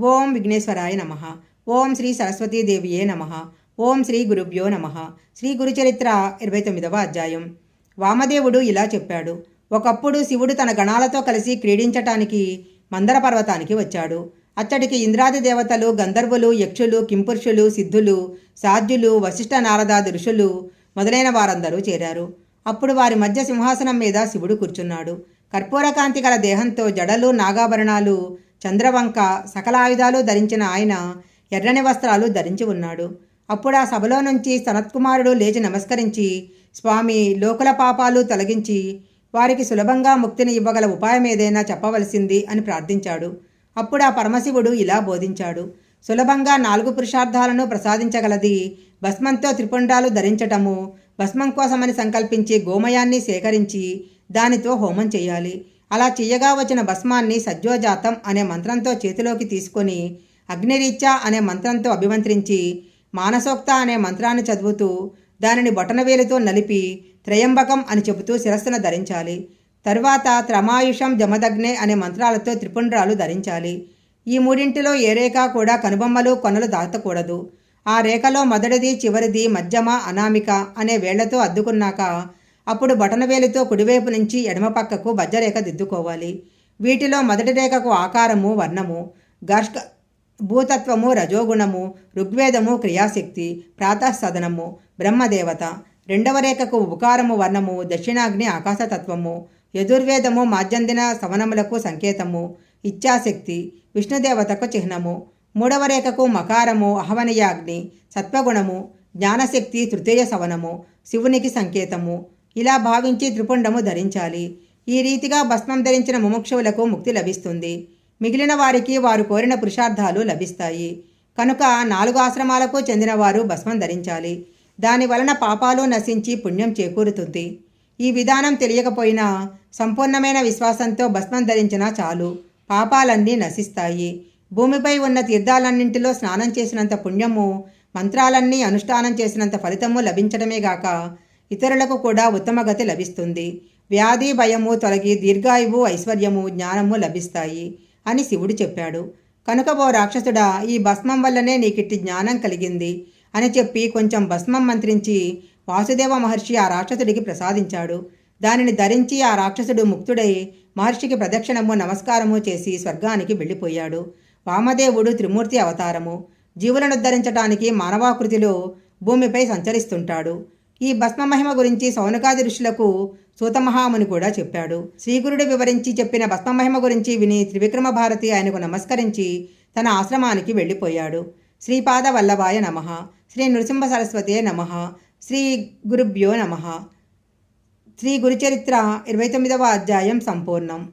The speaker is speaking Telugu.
ఓం విఘ్నేశ్వరాయ నమ. ఓం శ్రీ సరస్వతీదేవియే నమ. ఓం శ్రీ గురుభ్యో నమ. శ్రీ గురుచరిత్ర ఇరవై తొమ్మిదవ అధ్యాయం. వామదేవుడు ఇలా చెప్పాడు. ఒకప్పుడు శివుడు తన గణాలతో కలిసి క్రీడించటానికి మందర పర్వతానికి వచ్చాడు. అచ్చడికి ఇంద్రాది దేవతలు గంధర్వులు యక్షులు కింపురుషులు సిద్ధులు సాధ్యులు వశిష్ఠ నారదాది ఋషులు మొదలైన వారందరూ చేరారు. అప్పుడు వారి మధ్య సింహాసనం మీద శివుడు కూర్చున్నాడు. కర్పూరకాంతి గల దేహంతో జడలు నాగాభరణాలు చంద్రవంక సకలాయుధాలు ధరించిన ఆయన ఎర్రని వస్త్రాలు ధరించి ఉన్నాడు. అప్పుడు ఆ సభలో నుంచి సనత్కుమారుడు లేచి నమస్కరించి స్వామి లోకుల పాపాలు తొలగించి వారికి సులభంగా ముక్తిని ఇవ్వగల ఉపాయం ఏదైనా చెప్పవలసింది అని ప్రార్థించాడు. అప్పుడు ఆ పరమశివుడు ఇలా బోధించాడు. సులభంగా నాలుగు పురుషార్థాలను ప్రసాదించగలది భస్మంతో త్రిపుండాలు ధరించటము భస్మం కోసమని సంకల్పించి గోమయాన్ని సేకరించి దానితో హోమం చేయాలి. అలా చెయ్యగా వచ్చిన భస్మాన్ని సజ్జోజాతం అనే మంత్రంతో చేతిలోకి తీసుకొని అగ్నిరీత్యా అనే మంత్రంతో అభిమంత్రించి మానసోక్త అనే మంత్రాన్ని చదువుతూ దానిని బొటనవేలుతో నలిపి త్రయంబకం అని చెబుతూ శిరస్సున ధరించాలి. తరువాత త్రమాయుషం జమదగ్నే అనే మంత్రాలతో త్రిపుండ్రాలు ధరించాలి. ఈ మూడింటిలో ఏ రేఖ కూడా కనుబొమ్మలు కొనలు దాటకూడదు. ఆ రేఖలో మొదటిది చివరిది మధ్యమ అనామిక అనే వేళ్ళతో అద్దుకున్నాక అప్పుడు బటనవేలితో కుడివైపు నుంచి ఎడమ పక్కకు వజ్రరేఖ దిద్దుకోవాలి. వీటిలో మొదటి రేఖకు ఆకారము వర్ణము గర్ష భూతత్వము రజోగుణము ఋగ్వేదము క్రియాశక్తి ప్రాతఃసదనము బ్రహ్మదేవత. రెండవ రేఖకు ఉకారము వర్ణము దక్షిణాగ్ని ఆకాశతత్వము యజుర్వేదము మాధ్యందిన సవనములకు సంకేతము ఇచ్ఛాశక్తి విష్ణుదేవతకు చిహ్నము. మూడవ రేఖకు మకారము అహవనీయాగ్ని సత్వగుణము జ్ఞానశక్తి తృతీయ సవనము శివునికి సంకేతము. ఇలా భావించి త్రిపుండము ధరించాలి. ఈ రీతిగా భస్మం ధరించిన ముముక్షువులకు ముక్తి లభిస్తుంది. మిగిలిన వారికి వారు కోరిన పురుషార్థాలు లభిస్తాయి. కనుక నాలుగు ఆశ్రమాలకు చెందినవారు భస్మం ధరించాలి. దాని వలన పాపాలు నశించి పుణ్యం చేకూరుతుంది. ఈ విధానం తెలియకపోయినా సంపూర్ణమైన విశ్వాసంతో భస్మం ధరించినా చాలు. పాపాలన్నీ నశిస్తాయి. భూమిపై ఉన్న తీర్థాలన్నింటిలో స్నానం చేసినంత పుణ్యము మంత్రాలన్నీ అనుష్ఠానం చేసినంత ఫలితము లభించడమే గాక ఇతరులకు కూడా ఉత్తమగతి లభిస్తుంది. వ్యాధి భయము తొలగి దీర్ఘాయువు ఐశ్వర్యము జ్ఞానము లభిస్తాయి అని శివుడు చెప్పాడు. కనుక ఓ రాక్షసుడా ఈ భస్మం వల్లనే నీకిట్టి జ్ఞానం కలిగింది అని చెప్పి కొంచెం భస్మం మంత్రించి వాసుదేవ మహర్షి ఆ రాక్షసుడికి ప్రసాదించాడు. దానిని ధరించి ఆ రాక్షసుడు ముక్తుడై మహర్షికి ప్రదక్షిణము నమస్కారము చేసి స్వర్గానికి వెళ్ళిపోయాడు. వామదేవుడు త్రిమూర్తి అవతారము. జీవులను ధరించటానికి మానవాకృతిలో భూమిపై సంచరిస్తుంటాడు. ఈ భస్మ మహిమ గురించి సౌనకాది ఋషులకు సూతమహాముని కూడా చెప్పాడు. శ్రీగురుడు వివరించి చెప్పిన భస్మ మహిమ గురించి విని త్రివిక్రమ భారతి ఆయనకు నమస్కరించి తన ఆశ్రమానికి వెళ్ళిపోయాడు. శ్రీపాద వల్లభాయ నమ. శ్రీ నృసింహ సరస్వతే నమ. శ్రీ గురుభ్యో నమ. శ్రీ గురుచరిత్ర ఇరవై తొమ్మిదవ అధ్యాయం సంపూర్ణం.